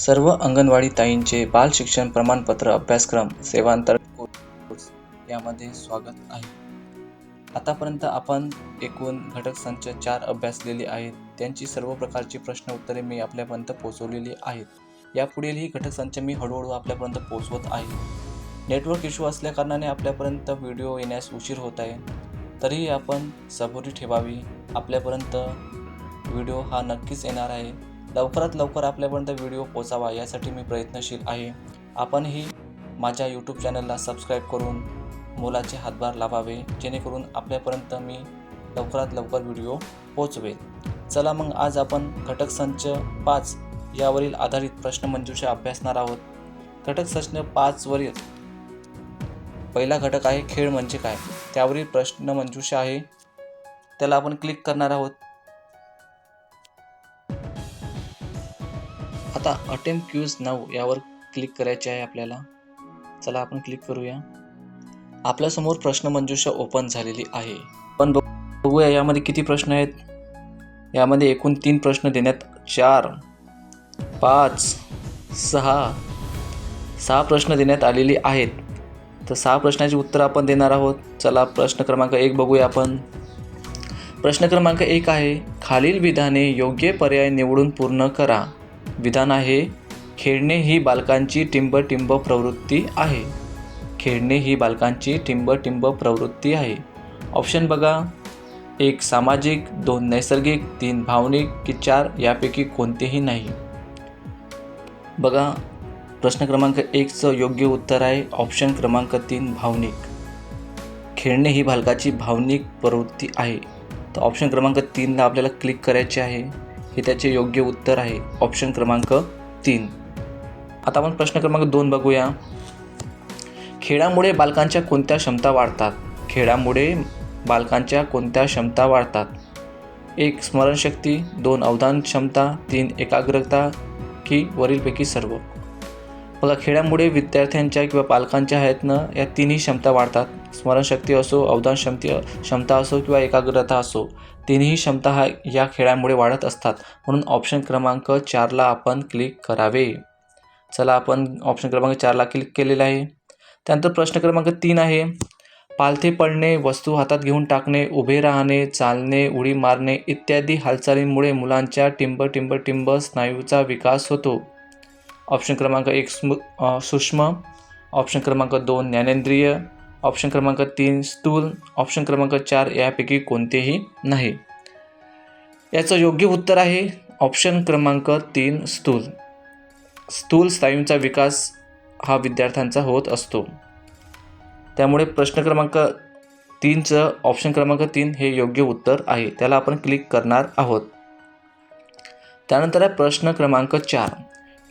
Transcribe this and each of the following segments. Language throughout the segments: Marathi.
सर्व अंगणवाडी ताईंचे बाल शिक्षण प्रमाणपत्र अभ्यासक्रम सेवांतर्गत कोर्स यामध्ये स्वागत आहे. आतापर्यंत आपण एकूण घटक संच चार अभ्यासलेले आहेत. त्यांची सर्व प्रकारची प्रश्न उत्तरे मी आपल्यापर्यंत पोहोचवलेली आहेत. यापुढीलही घटक संच मी हळूहळू आपल्यापर्यंत पोहोचवत आहे. नेटवर्क इश्यू असल्याकारणाने आपल्यापर्यंत व्हिडिओ येण्यास उशीर होत आहे. तरीही आपण सबुरी ठेवावी. आपल्यापर्यंत व्हिडिओ हा नक्कीच येणार आहे. लवकरात लवकर आपल्यापर्यंत व्हिडिओ पोचावा यासाठी मी प्रयत्नशील आहे. आपणही माझ्या यूट्यूब चॅनलला सबस्क्राईब करून मोलाचे हातभार लावावे जेणेकरून आपल्यापर्यंत मी लवकरात लवकर व्हिडिओ पोचवेल चला मग आज आपण घटक संच पाच यावरील आधारित प्रश्नमंजुषा अभ्यासणार आहोत. घटक संच पाचवरील पहिला घटक आहे खेळ म्हणजे काय? त्यावरील प्रश्नमंजुषा आहे. त्याला आपण क्लिक करणार आहोत. आता अटेम क्यूज नाव यावर क्लिक करायचे आहे आपल्याला. चला आपण क्लिक करूया. आपल्यासमोर प्रश्नमंजुषा ओपन झालेली आहे. पण बघूया यामध्ये किती प्रश्न आहेत. यामध्ये एकूण तीन प्रश्न देण्यात चार पाच सहा सहा प्रश्न देण्यात आलेली आहेत. तर सहा प्रश्नाची उत्तर आपण देणार आहोत. चला प्रश्न क्रमांक एक बघूया आपण. प्रश्न क्रमांक एक आहे खालील विधाने योग्य पर्याय निवडून पूर्ण करा. विधान आहे. खेळणे ही बालकांची टिंब प्रवृत्ती आहे. खेळणे ही बालकांची टिंब प्रवृत्ती आहे. ऑप्शन बघा. एक सामाजिक. दोन नैसर्गिक. तीन भावनिक. की चार यापैकी कोणतेही नाही. बघा. प्रश्न क्रमांक एकचं योग्य उत्तर आहे. ऑप्शन क्रमांक तीन भावनिक. खेळणे ही बालकाची भावनिक प्रवृत्ती आहे. तर ऑप्शन क्रमांक तीनला आपल्याला क्लिक करायचे आहे. हे त्याचे योग्य उत्तर आहे. ऑप्शन क्रमांक तीन. आता आपण प्रश्न क्रमांक दोन बघूया. खेळामुळे बालकांच्या कोणत्या क्षमता वाढतात? खेळामुळे बालकांच्या कोणत्या क्षमता वाढतात? एक स्मरणशक्ती. दोन अवधान क्षमता. तीन एकाग्रता. की वरीलपैकी सर्व. बघा खेळामुळे विद्यार्थ्यांच्या किंवा पालकांच्या आहेत ना या तिन्ही क्षमता वाढतात. स्मरणशक्ती असो अवधान क्षमती क्षमता असो किंवा एकाग्रता असो तिन्ही क्षमता हा या खेळामुळे वाढत असतात. म्हणून ऑप्शन क्रमांक चारला आपण क्लिक करावे. चला आपण ऑप्शन क्रमांक चारला क्लिक केलेला आहे. त्यानंतर प्रश्न क्रमांक तीन आहे. पालथे पडणे वस्तू हातात घेऊन टाकणे उभे राहणे चालणे उडी मारणे इत्यादी हालचालींमुळे मुलांच्या टिंब टिंब टिंब स्नायूचा विकास होतो. ऑप्शन क्रमांक एक स्मू सूक्ष्म ऑप्शन क्रमांक दोन ज्ञानेंद्रिय ऑप्शन क्रमांक तीन स्थूल ऑप्शन क्रमांक चार यापैकी कोणतेही नाही. याचं योग्य उत्तर आहे ऑप्शन क्रमांक तीन स्थूल. स्थूल स्नायूंचा विकास हा विद्यार्थ्यांचा होत असतो. त्यामुळे प्रश्न क्रमांक तीनचं ऑप्शन क्रमांक तीन हे योग्य उत्तर आहे. त्याला आपण क्लिक करणार आहोत. त्यानंतर आहे प्रश्न क्रमांक चार.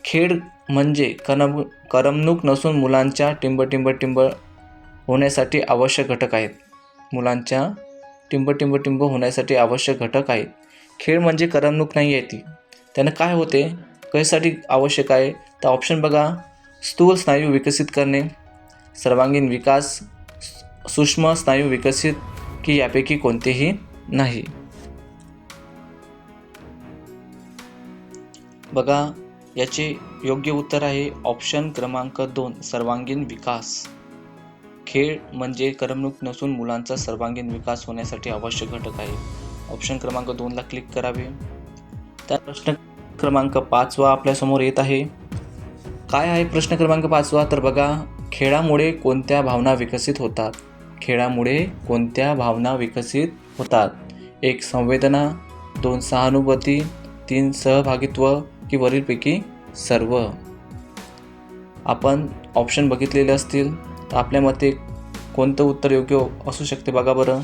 खेळ म्हणजे करम करमणूक नसून मुलांच्या टिंबटिंब टिंब होण्यासाठी आवश्यक घटक आहेत. मुलांच्या टिंबटिंब टिंब टिंब होण्यासाठी आवश्यक घटक आहेत. खेळ म्हणजे करमणूक नाही आहे ती. त्यानं काय होते? कशासाठी आवश्यक आहे? तर ऑप्शन बघा. स्थूल स्नायू विकसित करणे. सर्वांगीण विकास सूक्ष्म स्नायू विकसित की यापैकी कोणतेही नाही. बघा. याचे योग्य उत्तर आहे ऑप्शन क्रमांक दोन सर्वांगीण विकास. खेळ म्हणजे करमणूक नसून मुलांचा सर्वांगीण विकास होण्यासाठी आवश्यक घटक आहे. ऑप्शन क्रमांक दोनला क्लिक करावे. त्या प्रश्न क्रमांक पाचवा आपल्यासमोर येत आहे. काय आहे प्रश्न क्रमांक पाचवा तर बघा खेळामुळे कोणत्या भावना विकसित होतात? खेळामुळे कोणत्या भावना विकसित होतात? एक संवेदना दोन सहानुभूती तीन सहभागित्व की वरीलपैकी सर्व. आपण ऑप्शन बघितलेले असतील तर आपल्या मते कोणतं उत्तर योग्य असू शकते बघा बरं.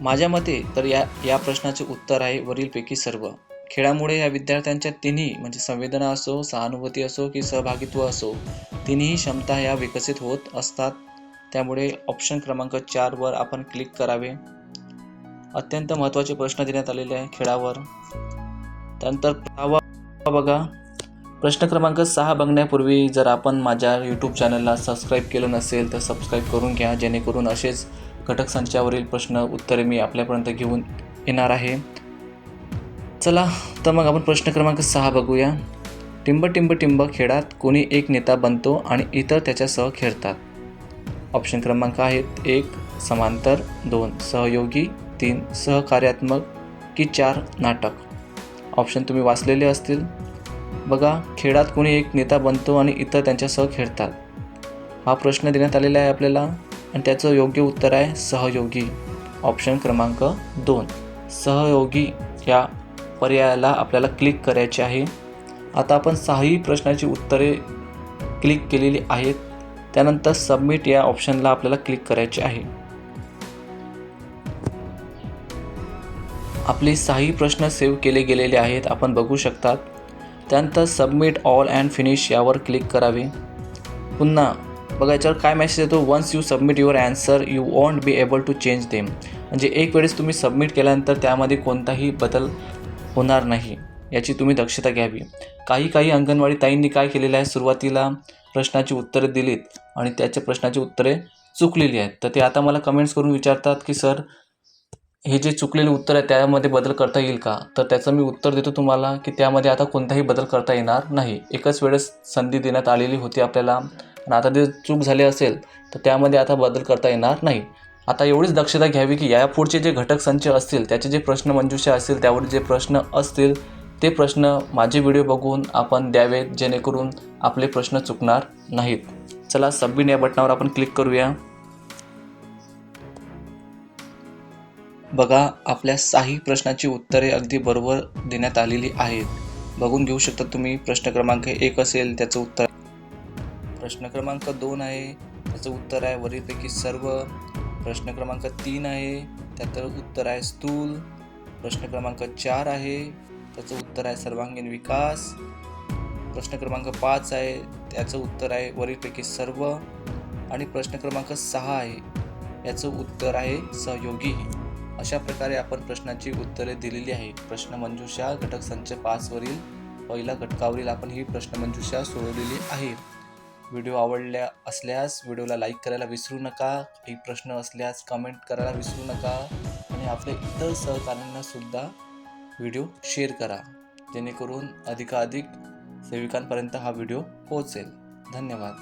माझ्या मते तर या या प्रश्नाचे उत्तर आहे वरीलपैकी सर्व. खेळामुळे या विद्यार्थ्यांच्या तिन्ही म्हणजे संवेदना असो सहानुभूती असो की सहभागित्व असो तिन्ही क्षमता ह्या विकसित होत असतात. त्यामुळे ऑप्शन क्रमांक चारवर आपण क्लिक करावे. अत्यंत महत्त्वाचे प्रश्न देण्यात आलेले आहे खेळावर. त्यानंतर बघा. प्रश्न क्रमांक सहा बघण्यापूर्वी जर आपण माझ्या यूट्यूब चॅनलला सबस्क्राईब केलं नसेल तर सबस्क्राईब करून घ्या जेणेकरून असेच घटक संचावरील प्रश्न उत्तरे मी आपल्यापर्यंत घेऊन येणार आहे. चला तर मग आपण प्रश्न क्रमांक सहा बघूया. टिंब टिंब टिंब खेळात कोणी एक नेता बनतो आणि इतर त्याच्यासह खेळतात? ऑप्शन क्रमांक आहेत एक समांतर दोन सहयोगी तीन सहकार्यात्मक की चार नाटक. ऑप्शन तुम्ही वाचलेले असतील. बघा खेळात कोणी एक नेता बनतो आणि इतर त्यांच्यासह खेळतात. हा प्रश्न देण्यात आलेला आहे आपल्याला आणि त्याचं योग्य उत्तर आहे सहयोगी. ऑप्शन क्रमांक दोन. सहयोगी या पर्यायाला आपल्याला क्लिक करायचे आहे. आता आपण सहाही प्रश्नाची उत्तरे क्लिक केलेली आहेत. त्यानंतर सबमिट या ऑप्शनला आपल्याला क्लिक करायचे आहे. आपले सहाही प्रश्न सेव्ह केले गेलेले आहेत. आपण बघू शकतात. त्यानंतर सबमिट ऑल अँड फिनिश यावर क्लिक करावे. पुन्हा बघा याच्यावर काय मेसेज येतो? Once you submit your answer you won't be able to change them म्हणजे एक वेळेस तुम्ही सबमिट केल्यानंतर त्यामध्ये कोणताही बदल होणार नाही. याची तुम्ही दक्षता घ्यावी. काही काही अंगणवाडी ताईंनी काय केलेलं आहे? सुरुवातीला प्रश्नाची उत्तरे दिलीत आणि त्याच्या प्रश्नाची उत्तरे चुकलेली आहेत. तर ते आता मला कमेंट्स करून विचारतात की सर हे जे चुकलेले उत्तर आहे त्यामध्ये बदल करता येईल का? तर त्याचं मी उत्तर देतो तुम्हाला की त्यामध्ये आता कोणताही बदल करता येणार नाही. एकच वेळेस संधी देण्यात आलेली होती आपल्याला. आणि आता जे चूक झाली असेल तर त्यामध्ये आता बदल करता येणार नाही. आता एवढीच दक्षता घ्यावी की या पुढचे जे घटक संच असतील त्याचे जे प्रश्न मंजूषा असतील त्यावर जे प्रश्न असतील ते प्रश्न माझे व्हिडिओ बघून आपण द्यावेत जेणेकरून आपले प्रश्न चुकणार नाहीत. चला सबमिट या बटनावर आपण क्लिक करूया. बघा आपल्या साही प्रश्नाची उत्तरे अगदी बरोबर देण्यात आलेली आहेत. बघून घेऊ शकता तुम्ही प्रश्न क्रमांक एक असेल त्याचं उत्तर. प्रश्न क्रमांक दोन आहे त्याचं उत्तर आहे वरीलपैकी सर्व. प्रश्न क्रमांक तीन आहे त्याचं उत्तर आहे स्थूल. प्रश्न क्रमांक चार आहे त्याचं उत्तर आहे सर्वांगीण विकास. प्रश्न क्रमांक पाच आहे त्याचं उत्तर आहे वरीलपैकी सर्व. आणि प्रश्न क्रमांक सहा आहे याचं उत्तर आहे सहयोगी. अशा प्रकारे आपण प्रश्नाची उत्तरे दिलेली आहे प्रश्नमंजुषा घटक संच पाचवरील पहिल्या घटकावरील आपण ही प्रश्नमंजुषा सोडवलेली आहे. व्हिडिओ आवडल्या असल्यास व्हिडिओला लाईक करायला विसरू नका. काही प्रश्न असल्यास कमेंट करायला विसरू नका. आणि आपल्या इतर सहकार्यांनासुद्धा व्हिडिओ शेअर करा. जेणेकरून अधिकाधिक सेविकांपर्यंत हा व्हिडिओ पोहोचेल. धन्यवाद.